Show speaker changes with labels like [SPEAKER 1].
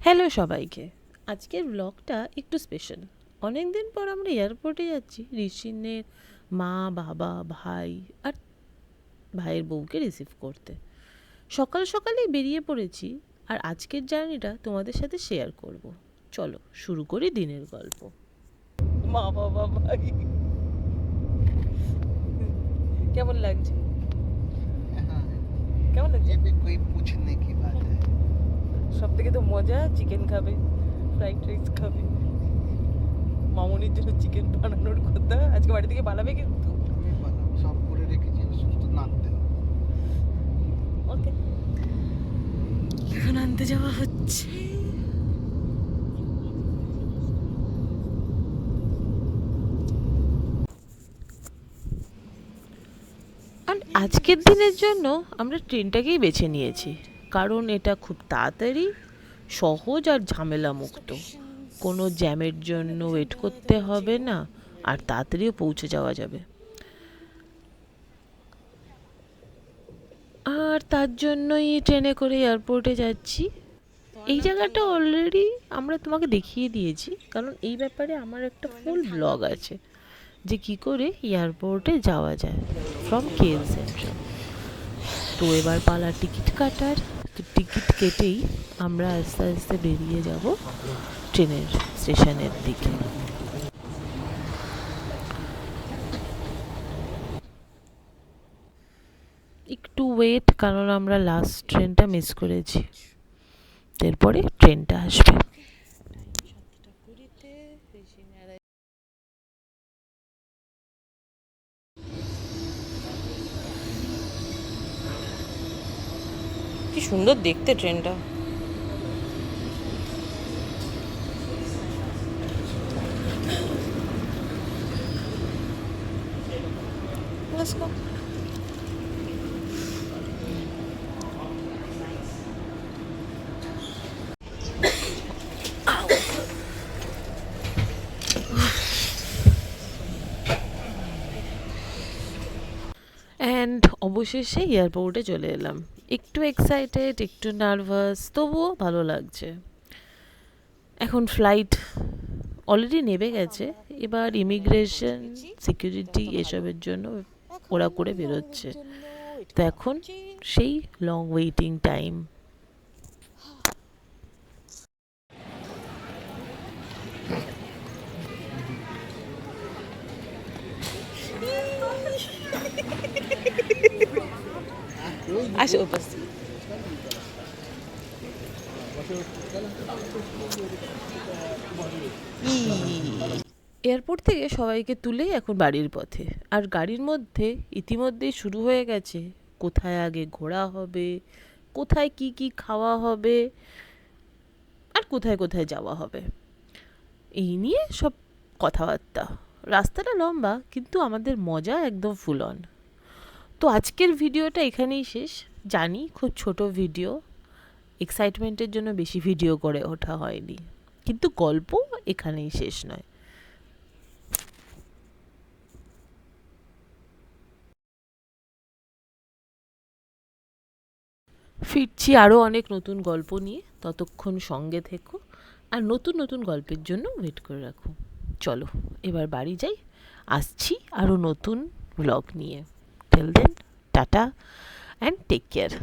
[SPEAKER 1] Hello সবাইকে আজকের ব্লগটা একটু স্পেশাল অনেক দিন পর আমরা এয়ারপোর্টে যাচ্ছি ঋষিনের মা বাবা ভাই আর ভাইয়ের বউকে রিসিভ করতে সকাল সকালেই বেরিয়ে পড়েছি আর আজকের জার্নিটা তোমাদের সাথে শেয়ার করব চলো শুরু করি দিনের গল্প মা বাবা ভাই কেমন লাগছে কেমন লাগছে সব থেকে তো মজা চিকেন খাবে ফ্রাইড রাইস খাবে। মামনির জন্য চিকেন বানানোর কথা আজকে বাড়ি থেকে পালাবে কিন্তু।
[SPEAKER 2] সব করে রেখেছি শুধু নামতে হবে।
[SPEAKER 1] ওকে এখন আনতে যাওয়া হচ্ছে। আর আজকের দিনের জন্য আমরা ট্রেনটাকেই বেছে নিয়েছি। কারণ এটা খুব তাড়াতাড়ি সহজ আর ঝামেলা মুক্ত কোনো জ্যামের জন্য ওয়েট করতে হবে না, আর তাড়াতাড়িও পৌঁছে যাওয়া যাবে। আর তার জন্যই ট্রেনে করে এয়ারপোর্টে যাচ্ছি। এই জায়গাটা অলরেডি আমরা তোমাকে দেখিয়ে দিয়েছি, কারণ এই ব্যাপারে আমার একটা ফুল ব্লগ আছে, যে কি করে এয়ারপোর্টে যাওয়া যায় ফ্রম কেএল সেন্ট্রাল তো এবার পালা টিকিট কাটার। তো টিকিট কেটেই আমরা আস্তে আস্তে বেরিয়ে যাব ট্রেনের স্টেশনের দিকে একটু ওয়েট কারণ আমরা লাস্ট ট্রেনটা মিস করেছি এরপরে ট্রেনটা আসবে সুন্দর দেখতে ট্রেনটা. অ্যান্ড অবশেষে এয়ারপোর্টে চলে এলাম একটু এক্সাইটেড একটু নার্ভাস তবুও ভালো লাগছে। এখন ফ্লাইট অলরেডি নেমে গেছে। এবার ইমিগ্রেশন সিকিউরিটি এসবের জন্য ওরা করে বেরোচ্ছে। তো এখন সেই লং ওয়েটিং টাইম আসো উপস্থিত। এয়ারপোর্ট থেকে সবাইকে তুলেই এখন বাড়ির পথে। আর গাড়ির মধ্যে ইতিমধ্যেই শুরু হয়ে গেছে, কোথায় আগে ঘোরা হবে, কোথায় কি কি খাওয়া হবে, আর কোথায় কোথায় যাওয়া হবে। এই নিয়ে সব কথাবার্তা। রাস্তাটা লম্বা, কিন্তু আমাদের মজা একদম ফুল অন তো আজকের ভিডিওটা এখানেই শেষ। জানি, খুব ছোট ভিডিও এক্সাইটমেন্টের জন্য বেশি ভিডিও করে ওঠা হয়নি। কিন্তু গল্প এখানেই শেষ নয়। ফিরছি আরও অনেক নতুন গল্প নিয়ে। ততক্ষণ সঙ্গে থেকো। আর নতুন নতুন গল্পের জন্য ওয়েট করে রাখো। চলো, এবার বাড়ি যাই। আসছি আরও নতুন ব্লগ নিয়ে। Till then tata. and take care